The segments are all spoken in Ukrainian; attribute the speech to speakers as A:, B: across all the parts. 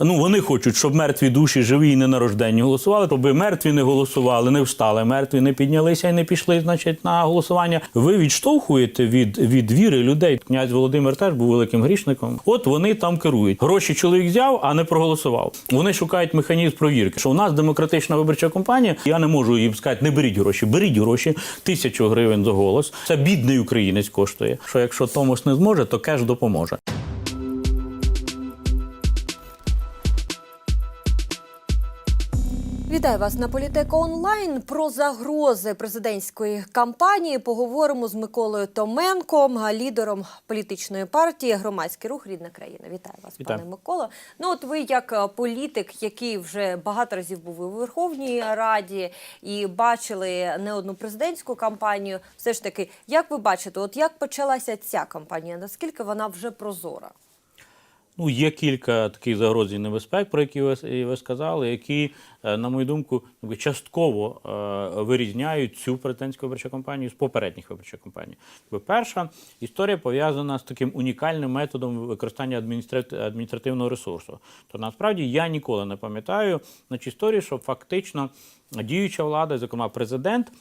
A: Ну, вони хочуть, щоб мертві душі живі і ненарожденні голосували, щоб мертві не голосували, не встали, мертві не піднялися і не пішли, значить, на голосування. Ви відштовхуєте від, від віри людей. Князь Володимир теж був великим грішником. От вони там керують. Гроші чоловік взяв, а не проголосував. Вони шукають механізм провірки. Що у нас демократична виборча кампанія. Я не можу їм сказати, не беріть гроші, беріть гроші, тисячу гривень за голос. Це бідний українець коштує. Що якщо Томос не зможе, то кеш допоможе.
B: Вітаю вас на Політека онлайн. Про загрози президентської кампанії поговоримо з Миколою Томенком, лідером політичної партії Громадський рух Рідна країна. Вітаю вас,
A: Вітаю.
B: пане Миколо. Ну от ви як е, політик, який вже багато разів був у Верховній Раді і бачили не одну президентську кампанію. Все ж таки, як ви бачите, от як почалася ця кампанія? Наскільки вона вже прозора?
A: Ну, є кілька таких загроз і небезпек, про які ви, і ви сказали, які, е, на мою думку, частково е, вирізняють цю президентську виборчу кампанію з попередніх виборчих кампаній. Перша історія пов'язана з таким унікальним методом використання адміністра- адміністративного ресурсу. То насправді я ніколи не пам'ятаю значить, історії, що фактично діюча влада, зокрема президент,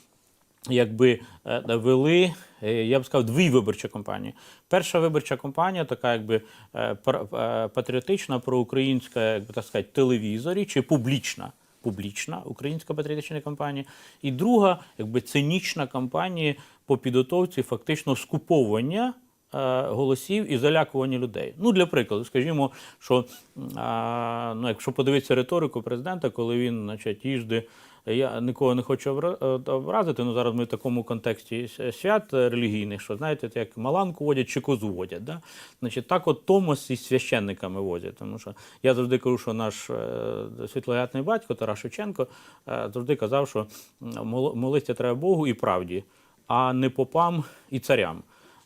A: якби е, вели, е, я б сказав, дві виборчі кампанії. Перша виборча кампанія, така якби е, е, патріотична, проукраїнська, як би так сказати, телевізорі чи публічна. Публічна українська патріотична кампанія, і друга, якби цинічна кампанія по підготовці фактично скуповування е, голосів і залякування людей. Ну, для прикладу, скажімо, що а, ну, якщо подивитися риторику президента, коли він, значить, їжди. Я нікого не хочу обра- е, образити, але зараз ми в такому контексті свят релігійних, що знаєте, як маланку водять чи козу водять. Да? Значить, так от Томос із священниками возять. Тому що я завжди кажу, що наш е, батько Тарас Шевченко е, завжди казав, що молитися треба Богу і правді, а не попам і царям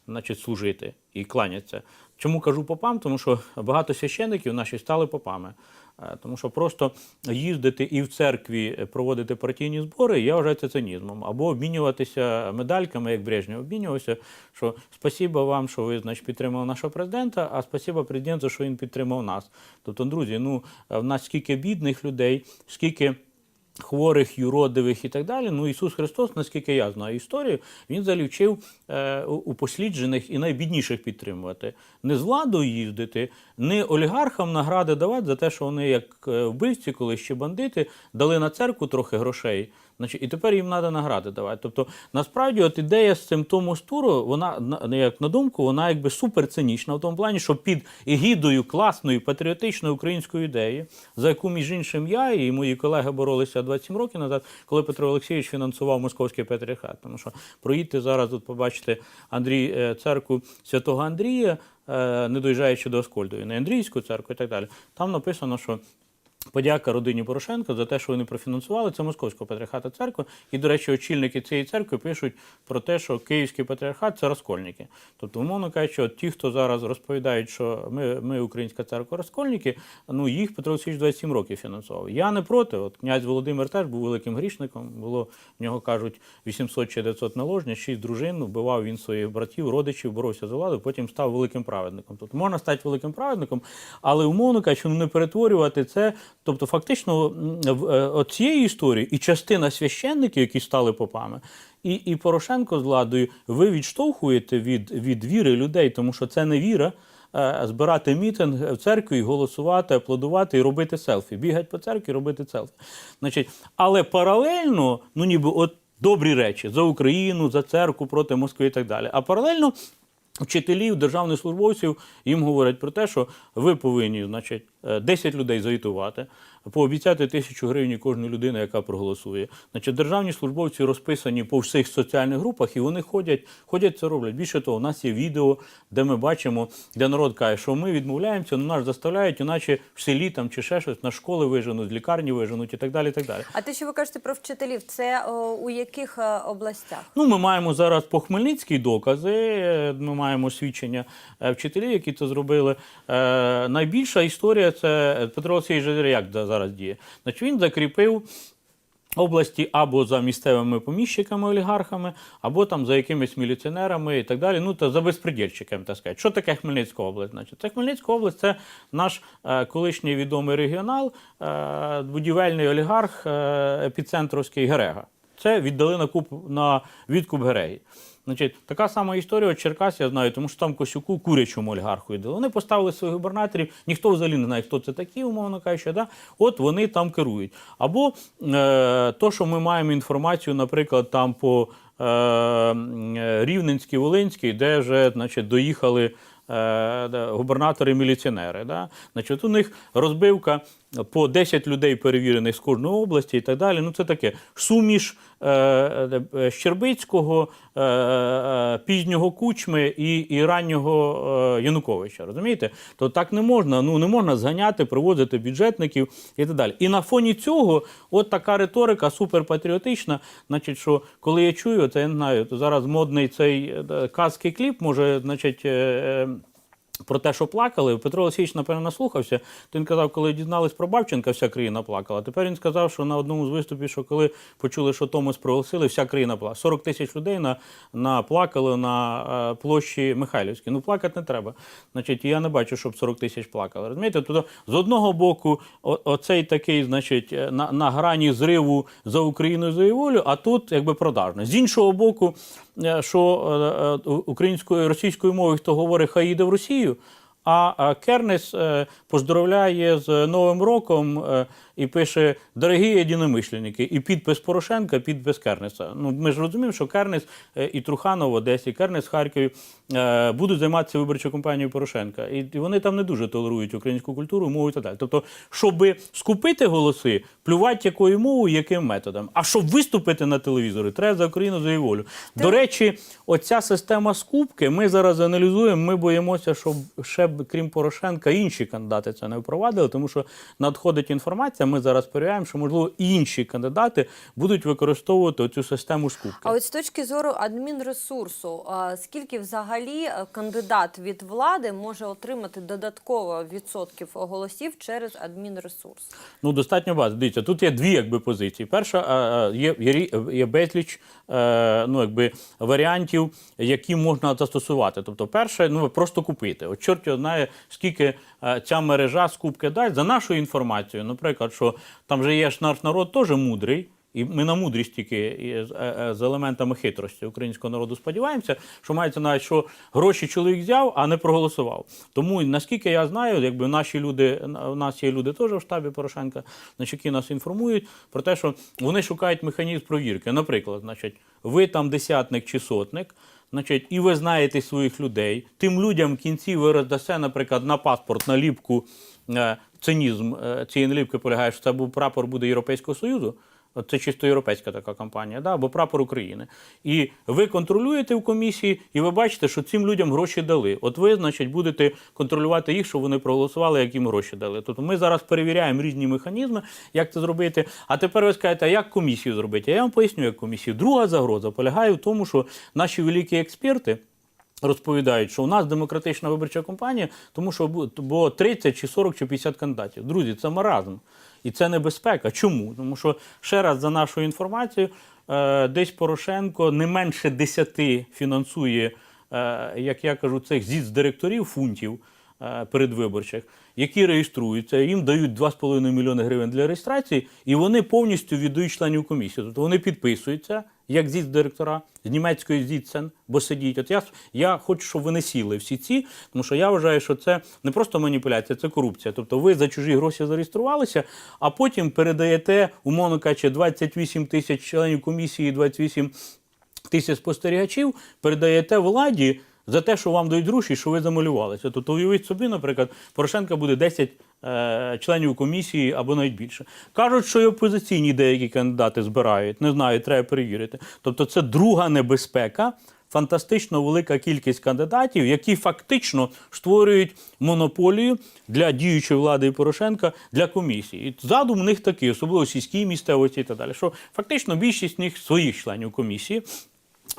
A: значить, служити і кланятися. Чому кажу попам? Тому що багато священиків наші стали попами. Е, Тому що просто їздити і в церкві проводити партійні збори, я вважаю це цинізмом. Або обмінюватися медальками, як Брежнєв обмінювався, що спасіба вам, що ви значить, підтримали нашого президента, а спасіба президенту, що він підтримав нас. Тобто, друзі, ну в нас скільки бідних людей, скільки хворих, юродивих і так далі. Ну, Ісус Христос, наскільки я знаю історію, він залючив е, у- упосліджених і найбідніших підтримувати. Не з владою їздити, не олігархам награди давати за те, що вони, як е, вбивці, коли ще бандити, дали на церкву трохи грошей. Значить, і тепер їм треба награди давати. Тобто, насправді, от ідея з цим Томос туру, вона на- як на думку, вона якби суперцинічна в тому плані, що під егідою класної патріотичної української ідеї, за яку між іншим я і мої колеги боролися 27 років назад, коли Петро Олексійович фінансував московський патріархат. Тому що проїдьте зараз, тут побачите Андрій е, церкву святого Андрія, е, не доїжджаючи до Аскольдової, не Андрійську церкву і так далі. Там написано, що Подяка родині Порошенка за те, що вони профінансували, це Московського патріархату церкви. І, до речі, очільники цієї церкви пишуть про те, що Київський патріархат це розкольники. Тобто, умовно кажучи, от ті, хто зараз розповідають, що ми, ми українська церква розкольники, ну їх Петро Олексійович 27 років фінансував. Я не проти. От князь Володимир теж був великим грішником. Було в нього кажуть 800 чи 900 наложниць, 6 дружин. Вбивав він своїх братів, родичів, боровся за владу, потім став великим праведником. Тобто можна стати великим праведником, але умовно кажучи, ну не перетворювати це. Тобто, фактично, в е, цієї історії і частина священників, які стали попами, і, і Порошенко з владою, ви відштовхуєте від, від віри людей, тому що це не віра. е, Збирати мітинг в церкві, голосувати, аплодувати і робити селфі. Бігати по церкві, робити селфі. Значить, але паралельно, ну ніби от добрі речі за Україну, за церкву проти Москви і так далі. А паралельно вчителів, державних службовців їм говорять про те, що ви повинні, значить, 10 людей заїтувати, пообіцяти тисячу гривень кожної людини, яка проголосує. Значить, державні службовці розписані по всіх соціальних групах, і вони ходять, ходять це роблять. Більше того, у нас є відео, де ми бачимо, де народ каже, що ми відмовляємося, ну нас заставляють, іначе в селі там чи ще щось на школи виженуть, з лікарні виженуть і так далі. І так далі.
B: А те, що ви кажете про вчителів, це о, у яких е, областях?
A: Ну, ми маємо зараз по Хмельницькій докази. е, Ми маємо свідчення е, вчителів, які це зробили. Е, найбільша історія це Петро Олексійович Жиряк зараз діє. Значить, він закріпив області або за місцевими поміщиками, олігархами, або там за якимись міліціонерами і так далі. Ну та за безпредельщиками, так сказати. Що таке Хмельницька область? Значить, це Хмельницька область це наш е, колишній відомий регіонал, е, будівельний олігарх, е, епіцентровський Герега. Це віддали на куп на відкуп Гереги. Значить, така сама історія Черкас, я знаю, тому що там Косюку курячому олігарху віддали. Вони поставили своїх губернаторів, ніхто взагалі не знає, хто це такі, умовно кажучи, да? от вони там керують. Або е, то, що ми маємо інформацію, наприклад, там по е, Рівненській, Волинській, де вже значить, доїхали. е, Губернатори-міліціонери. Да? Значить, у них розбивка по 10 людей перевірених з кожної області і так далі. Ну, це таке суміш Щербицького, е, е, пізнього Кучми і, і раннього е, Януковича. Розумієте? То так не можна. Ну не можна зганяти, привозити бюджетників і так далі. І на фоні цього, от така риторика суперпатріотична. Значить, що коли я чую, це я не знаю, то зараз модний цей е, казки кліп, може, значить. Про те, що плакали, Петро Олексійович, напевно, наслухався. То він казав, коли дізнались про Бабченка, вся країна плакала. Тепер він сказав, що на одному з виступів, що коли почули, що Томос проголосили, вся країна плакала. 40 тисяч людей на, на плакали на е, площі Михайлівській. Ну, плакати не треба. Значить, я не бачу, щоб 40 тисяч плакали. Розумієте? Тобто, з одного боку, о- оцей такий, значить, е, на, на грані зриву за Україну за її волю, а тут якби продажно. З іншого боку, е, що українською російською мовою хто говорить, хай їде в Росію. А е, Кернес е, поздоровляє з Новим роком е, і пише Дорогі єдиномишленники, і підпис Порошенка, підпис Кернеса. Ну ми ж розуміємо, що Кернес е, і Труханов в Одесі, Кернес в Харкові е, будуть займатися виборчою кампанією Порошенка. І вони там не дуже толерують українську культуру, мову і так далі. Тобто, щоб скупити голоси, плювати якою мовою, яким методом. А щоб виступити на телевізорі, треба за Україну за її волю. До речі, оця система скупки ми зараз аналізуємо. Ми боїмося, щоб ще крім Порошенка інші кандидати це не впровадили, тому що надходить інформація. Ми зараз перевіряємо, що можливо інші кандидати будуть використовувати цю систему скупки.
B: А от з точки зору адмінресурсу, скільки взагалі е, кандидат від влади може отримати додатково відсотків голосів через адмінресурс?
A: Ну, достатньо багато. Дивіться, тут є дві якби, позиції. Перша е, е, є, є, є безліч ну, якби, варіантів, які можна застосувати. Тобто, перше, ну, просто купити. От чорт його знає, скільки ця мережа скупки дасть. За нашою інформацією, наприклад, що там же є ж наш народ теж мудрий. І ми на мудрість тільки з, е, е, з елементами хитрості українського народу сподіваємося, що мається навіть, що гроші чоловік взяв, а не проголосував. Тому наскільки я знаю, якби наші люди, у нас є люди теж в штабі Порошенка, значить, які нас інформують про те, що вони шукають механізм провірки. Наприклад, значить, ви там десятник чи сотник. Значить, і ви знаєте своїх людей. Тим людям в кінці ви роздасте, наприклад, на паспорт наліпку. Цинізм е, цієї наліпки полягає, що це був прапор буде Європейського Союзу. Це чисто європейська така кампанія, да? або прапор України. І ви контролюєте в комісії, і ви бачите, що цим людям гроші дали. От ви, значить, будете контролювати їх, щоб вони проголосували, як їм гроші дали. Тобто ми зараз перевіряємо різні механізми, як це зробити. А тепер ви скажете, а як комісію зробити? А я вам поясню, як комісію. Друга загроза полягає в тому, що наші великі експерти. Розповідають, що у нас демократична виборча кампанія, тому що бу- було 30 чи 40 чи 50 кандидатів. Друзі, це маразм. І це небезпека. Чому? Тому що ще раз за нашою інформацією, е, десь Порошенко не менше 10 фінансує, е, як я кажу, цих зіц директорів фунтів е, передвиборчих, які реєструються, їм дають 2,5 мільйони гривень для реєстрації, і вони повністю віддають членів комісії. Тобто вони підписуються, як зіц директора з німецької зіцен, бо сидіть. От я, я хочу, щоб вони сіли всі ці, тому що я вважаю, що це не просто маніпуляція, це корупція. Тобто ви за чужі гроші зареєструвалися, а потім передаєте, умовно кажучи, 28 тисяч членів комісії, 28 тисяч спостерігачів, передаєте владі. За те, що вам дають гроші, що ви замалювалися. Тобто уявіть собі, наприклад, Порошенка буде 10 е, членів комісії або навіть більше. Кажуть, що і опозиційні деякі кандидати збирають. Не знаю, треба перевірити. Тобто, це друга небезпека. Фантастично велика кількість кандидатів, які фактично створюють монополію для діючої влади Порошенка для комісії. І задум у них такий, особливо сільській місцевості і так далі. Що фактично більшість з них своїх членів комісії.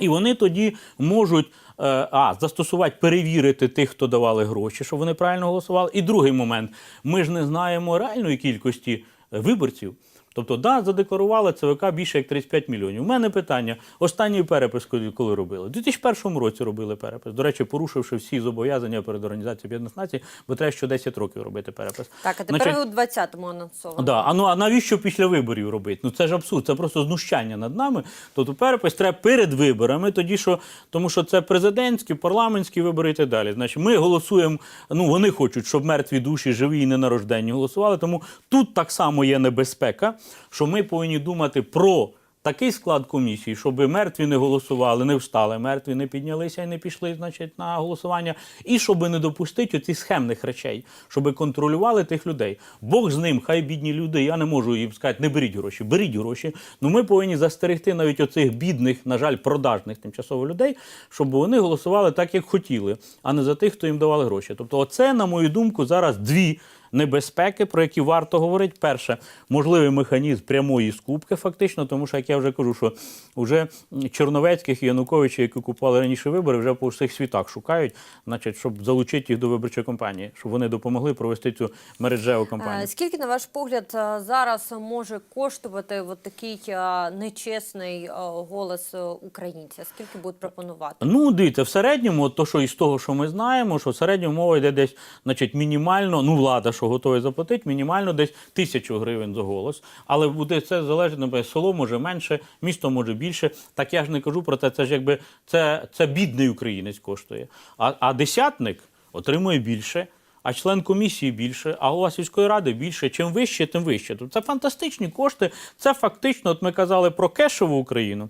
A: І вони тоді можуть е, а, застосувати, перевірити тих, хто давали гроші, щоб вони правильно голосували. І другий момент: ми ж не знаємо реальної кількості е, виборців. Тобто, да, задекларували ЦВК більше як 35 мільйонів. У мене питання: останній перепис, коли робили? У 2001 році робили перепис. До речі, порушивши всі зобов'язання перед організацією Об'єднаних Націй, бо треба що 10 років робити перепис.
B: Так, а тепер
A: Значить,
B: ви у 20-му анонсовано.
A: Да, а ну а навіщо після виборів робити? Ну це ж абсурд, це просто знущання над нами. Тобто перепис треба перед виборами, тоді що тому, що це президентські, парламентські вибори і так далі. Значить, ми голосуємо. Ну вони хочуть, щоб мертві душі, живі і ненарожденні голосували. Тому тут так само є небезпека, що ми повинні думати про. Такий склад комісії, щоб мертві не голосували, не встали, мертві не піднялися і не пішли, значить, на голосування, і щоб не допустити оці схемних речей, щоб контролювали тих людей. Бог з ним, хай бідні люди. Я не можу їм сказати, не беріть гроші, беріть гроші. Ну ми повинні застерегти навіть оцих бідних, на жаль, продажних тимчасово людей, щоб вони голосували так, як хотіли, а не за тих, хто їм давали гроші. Тобто, оце, на мою думку, зараз дві небезпеки, про які варто говорити. Перше, можливий механізм прямої скупки, фактично, тому що, як я вже кажу, що вже Чорновецьких і Януковича, які купували раніше вибори, вже по всіх світах шукають, значить, щоб залучити їх до виборчої кампанії, щоб вони допомогли провести цю мережеву кампанію.
B: Е, Скільки, на ваш погляд, е, зараз може коштувати от такий е, нечесний голос українця? Скільки будуть пропонувати?
A: Ну, дивіться, в середньому, то, що із того, що ми знаємо, що в середньому мова йде десь, значить, мінімально, ну, влада, що готова заплатити, мінімально десь тисячу гривень за голос. Але буде це наприклад, село може менше, місто може більше. Так я ж не кажу про це. Це ж якби це, це бідний українець коштує. А, а десятник отримує більше. А член комісії більше, а голова сільської ради більше. Чим вище, тим вище. Тобто це фантастичні кошти. Це фактично, от ми казали про кешову Україну.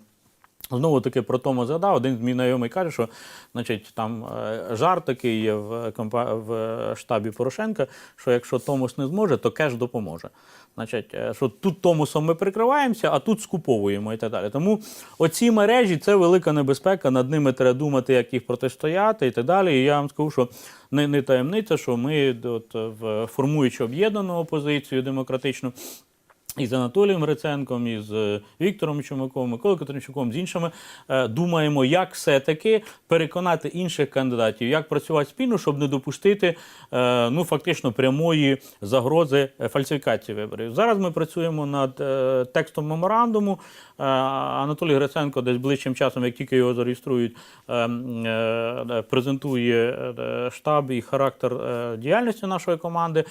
A: Знову таки про тому згадав. Один мій знайомий каже, що значить, там е, жарт такий є в, в штабі Порошенка, що якщо Томос не зможе, то кеш допоможе. Значить, е, що тут Томосом ми прикриваємося, а тут скуповуємо і так далі. Тому оці мережі це велика небезпека. Над ними треба думати, як їх протистояти і так далі. І я вам скажу, що не, не таємниця, що ми от, в формуючи об'єднану опозицію демократичну. І з Анатолієм Гриценком, і з е, Віктором Чумаком, Миколою Катеринчуком, з іншими е, думаємо, як все-таки переконати інших кандидатів, як працювати спільно, щоб не допустити е, ну фактично прямої загрози фальсифікації виборів. Зараз ми працюємо над текстом меморандуму. Анатолій Гриценко десь ближчим часом, як тільки його зареєструють, е, м, е, презентує штаб і характер діяльності нашої команди.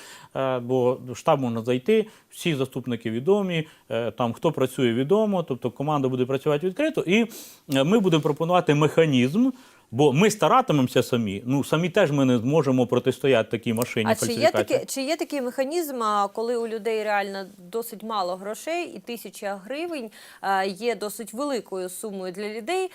A: Бо в штаб можна зайти, всі заступники відомі, е, там хто працює відомо, тобто команда буде працювати відкрито, і е, ми будемо пропонувати механізм. Бо ми старатимемося самі. Ну самі теж ми не зможемо протистояти такій машині.
B: А чи є, такі, чи є такий механізм, коли у людей реально досить мало грошей, і тисяча гривень є досить великою сумою для людей,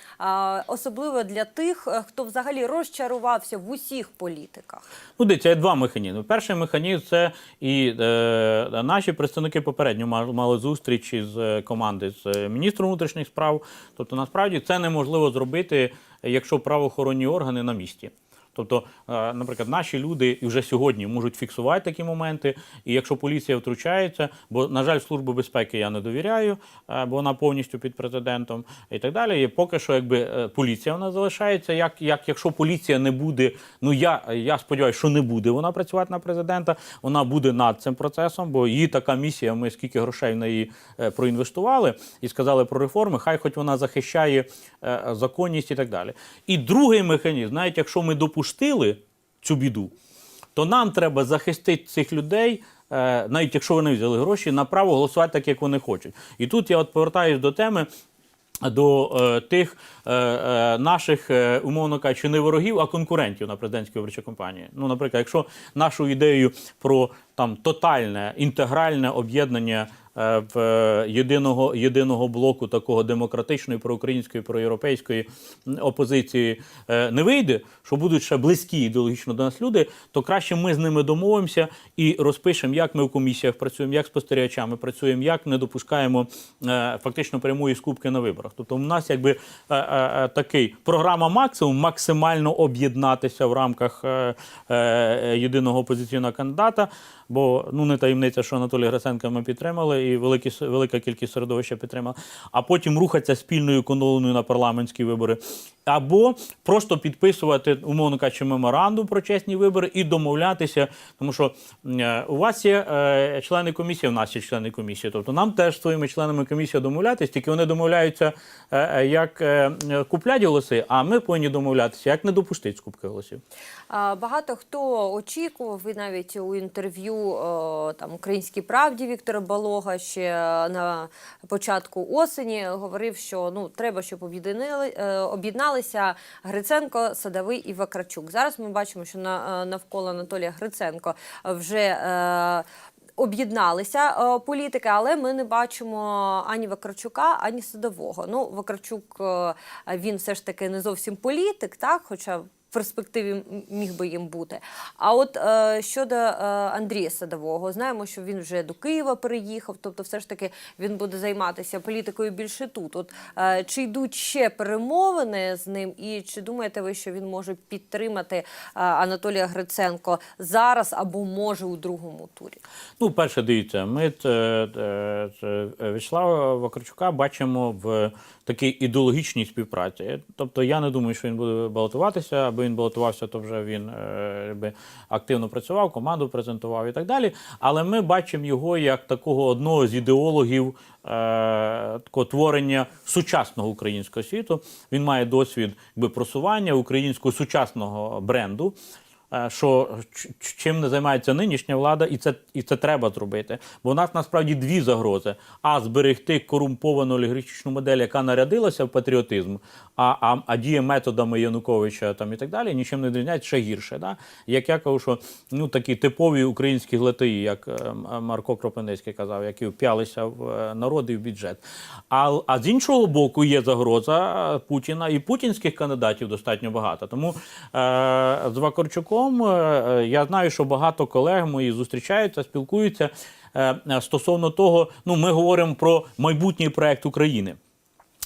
B: особливо для тих, е, хто взагалі розчарувався в усіх політиках?
A: Ну, дивіться, є два механізми. Перший механізм це і е, наші представники попередньо мали, мали зустріч із е, команди з е, міністром внутрішніх справ. Тобто, насправді це неможливо зробити, якщо правоохоронні органи на місці. Тобто, е, наприклад, наші люди вже сьогодні можуть фіксувати такі моменти. І якщо поліція втручається, бо, на жаль, службу безпеки я не довіряю, е, бо вона повністю під президентом і так далі. І поки що, якби е, поліція вона залишається. Як, як якщо поліція не буде, ну я, я сподіваюся, що не буде вона працювати на президента, вона буде над цим процесом, бо її така місія. Ми скільки грошей неї е, проінвестували і сказали про реформи. Хай хоч вона захищає законність і так далі. І другий механізм, навіть якщо ми допустили цю біду, то нам треба захистити цих людей. е, Навіть якщо вони взяли гроші, на право голосувати так, як вони хочуть. І тут я от повертаюсь до теми до е, тих е, е, наших, е, умовно кажучи, не ворогів, а конкурентів на президентській виборчій кампанії. Ну, наприклад, якщо нашу ідею про там тотальне інтегральне об'єднання в е, єдиного, єдиного блоку такого демократичної, проукраїнської, проєвропейської опозиції е, не вийде, що будуть ще близькі ідеологічно до нас люди, то краще ми з ними домовимося і розпишемо, як ми в комісіях працюємо, як спостерігачами працюємо, як не допускаємо е, фактично прямої скупки на виборах. Тобто, у нас якби такий програма максимум максимально об'єднатися в рамках єдиного опозиційного кандидата. Бо ну не таємниця, що Анатолій Гриценка ми підтримали, і великі, велика кількість середовища підтримала. А потім рухатися спільною колоною на парламентські вибори. Або просто підписувати, умовно кажучи, меморандум про чесні вибори і домовлятися, тому що е, у вас є е, члени комісії, у нас є члени комісії. Тобто нам теж з своїми членами комісії домовлятися, тільки вони домовляються, е, як е, куплять голоси, а ми повинні домовлятися, як не допустити скупки голосів.
B: Багато хто очікував, і навіть у інтерв'ю там Українській правді Віктора Балога ще на початку осені говорив, що ну треба, щоб об'єднали е, об'єдналися Гриценко, Садовий і Вакарчук. Зараз ми бачимо, що е, навколо Анатолія Гриценко вже. Е, Об'єдналися е, політики, але ми не бачимо ані Вакарчука, ані Садового. Ну, Вакарчук він все ж таки не зовсім політик, так, хоча перспективі міг би їм бути. А от е, щодо е, Андрія Садового, знаємо, що він вже до Києва переїхав, тобто, все ж таки він буде займатися політикою більше тут. От е, чи йдуть ще перемовини з ним, і чи думаєте ви, що він може підтримати е, Анатолія Гриценко зараз або може у другому турі?
A: Ну, перше, дивіться, ми е, е, е, Вячеслава Вакарчука бачимо в такій ідеологічній співпраці. Тобто я не думаю, що він буде балотуватися, аби він балотувався, то вже він е, би активно працював, команду презентував і так далі. Але ми бачимо його як такого одного з ідеологів е, такого творення сучасного українського світу. Він має досвід якби, просування українського сучасного бренду. Е, що чим не займається нинішня влада, і це, і це треба зробити. Бо у нас насправді дві загрози: а зберегти корумповану олігархічну модель, яка нарядилася в патріотизм, а, а, а діє методами Януковича там і так далі, нічим не відрізняється ще гірше. Да? Як я кажу, що ну такі типові українські глатаї, як е, Марко Кропивницький казав, які вп'ялися в е, народ і в бюджет. А, а з іншого боку є загроза е, Путіна і путінських кандидатів достатньо багато. Тому е, з Вакарчуком е, я знаю, що багато колег мої зустрічаються, спілкуються е, е, стосовно того, ну ми говоримо про майбутній проект України.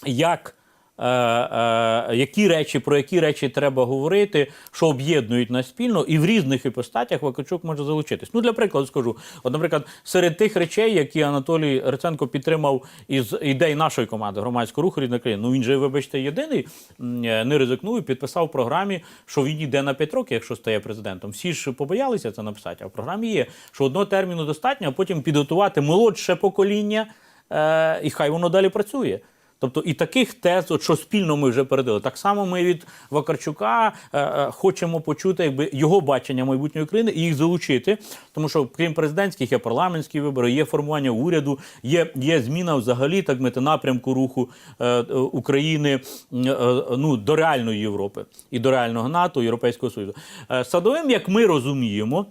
A: Як е, е, які речі, про які речі треба говорити, що об'єднують нас спільно, і в різних іпостатях Вакарчук може залучитись. Ну, для прикладу скажу, от, наприклад, серед тих речей, які Анатолій Риценко підтримав із ідей нашої команди громадського руху рідна країна. Ну він же, вибачте, єдиний е, не ризикнув і підписав в програмі, що він йде на 5 років, якщо стає президентом. Всі ж побоялися це написати. А в програмі є, що одного терміну достатньо, а потім підготувати молодше покоління, е, і хай воно далі працює. Тобто і таких тез, от що спільно ми вже передали. Так само ми від Вакарчука е, е, хочемо почути якби, його бачення майбутньої України і їх залучити. Тому що, крім президентських, є парламентські вибори, є формування уряду, є, є зміна взагалі так мити напрямку руху е, е, України е, е, ну, до реальної Європи і до реального НАТО, Європейського Союзу. Е, Садовим, як ми розуміємо.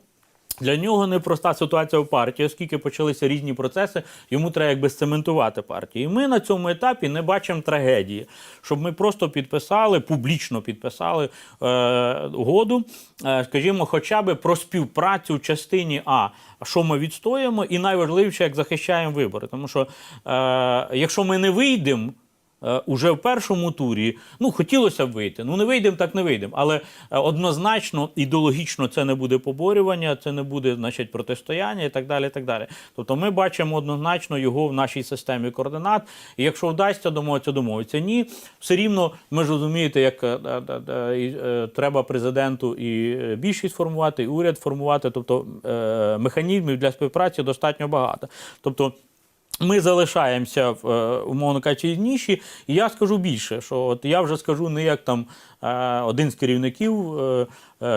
A: Для нього непроста ситуація в партії, оскільки почалися різні процеси, йому треба якби сцементувати партію. І ми на цьому етапі не бачимо трагедії, щоб ми просто підписали, публічно підписали е, угоду, е, скажімо, хоча б про співпрацю в частині А, що ми відстоїмо, і найважливіше, як захищаємо вибори. Тому що е, якщо ми не вийдемо. Е, Уже в першому турі, ну хотілося б вийти. Ну не вийдемо, так не вийдемо. Але е, однозначно ідеологічно це не буде поборювання, це не буде, значить, протистояння і так далі. І так далі. Тобто ми бачимо однозначно його в нашій системі координат. І якщо вдасться домовитися, домовитися. Ні, все рівно ми ж розумієте, як е, е, е, е, треба президенту і більшість формувати, і уряд формувати. Тобто е, механізмів для співпраці достатньо багато. Тобто. Ми залишаємося в е, умовно кажучи, ніші. І я скажу більше, що от я вже скажу не як там е, один з керівників е,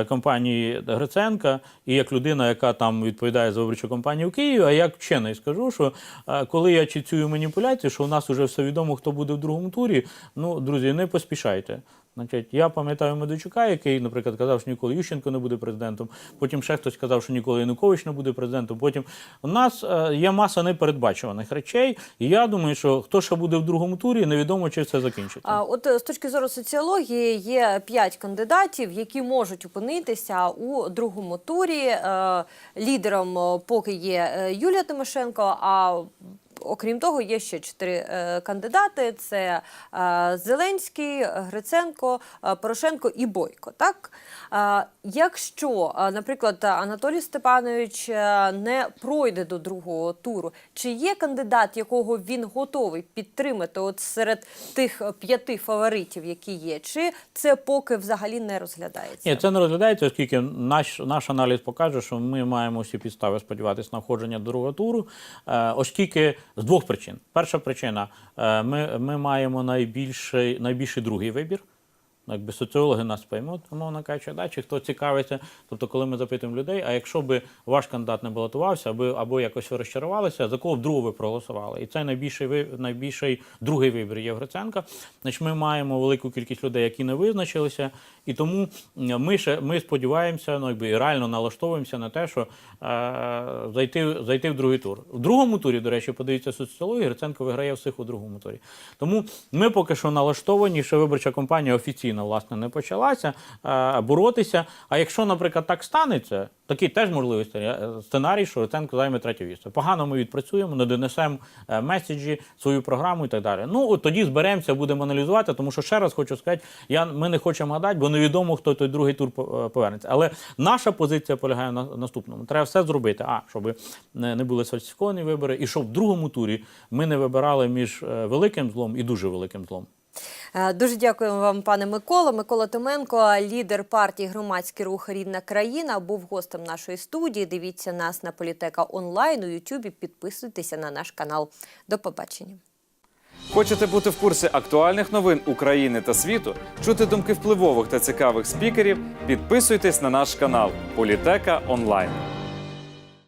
A: компанії Гриценка і як людина, яка там відповідає за виборчу кампанію в Києві, а як вчений скажу, що коли я чую маніпуляції, що у нас вже все відомо, хто буде в другому турі. Ну, друзі, не поспішайте. Значить, я пам'ятаю Медведчука, який, наприклад, казав, що ніколи Ющенко не буде президентом. Потім ще хтось казав, що ніколи Янукович не буде президентом. Потім у нас е, є маса непередбачуваних речей, і я думаю, що хто ще буде в другому турі, невідомо чи це закінчиться.
B: А от е, з точки зору соціології є п'ять кандидатів, які можуть опинитися у другому турі. Е, Лідером поки є Юлія Тимошенко. А окрім того, є ще чотири е, кандидати: це е, Зеленський, Гриценко, е, Порошенко і Бойко. Так, якщо, наприклад, Анатолій Степанович не пройде до другого туру, чи є кандидат, якого він готовий підтримати от серед тих п'яти фаворитів, які є, чи це поки взагалі не розглядається?
A: Ні, це не розглядається, оскільки наш, наш аналіз покаже, що ми маємо всі підстави сподіватися на входження до другого туру, оскільки з двох причин. Перша причина е, ми, ми маємо найбільший, найбільший другий вибір. Ну, Якби соціологи нас поймуть, умовно кажучи, да, чи хто цікавиться. Тобто, коли ми запитуємо людей, а якщо би ваш кандидат не балотувався, або, або якось ви розчарувалися, за кого б другого ви проголосували? І це найбільший, найбільший другий вибір є. Значить, ми маємо велику кількість людей, які не визначилися, і тому ми ще ми сподіваємося, ну якби реально налаштовуємося на те, що е, зайти, зайти в другий тур. В другому турі, до речі, подивіться соціологію, Гриценко виграє всіх у другому турі. Тому ми поки що налаштовані, що виборча кампанія офіційно власне не почалася е, боротися. А якщо, наприклад, так станеться, такий теж можливий сценарій- сценарій, що Гриценко займе третє місце. Погано ми відпрацюємо, не донесемо е, меседжі, свою програму і так далі. Ну от тоді зберемося, будемо аналізувати, тому що ще раз хочу сказати, я, ми не хочемо гадати, бо невідомо, хто той другий тур по- е, повернеться. Але наша позиція полягає на наступному. Треба все зробити, а щоб не, були сфальсифіковані вибори, і щоб в другому турі ми не вибирали між е, великим злом і дуже великим злом.
B: Е, Дуже дякуємо вам, пане Микола. Микола Томенко, лідер партії Громадський рух Рідна країна, був гостем нашої студії. Дивіться нас на політека онлайн у Ютубі. Підписуйтеся на наш канал. До побачення.
C: Хочете бути в курсі актуальних новин України та світу, чути думки впливових та цікавих спікерів? Підписуйтесь на наш канал Політека Онлайн.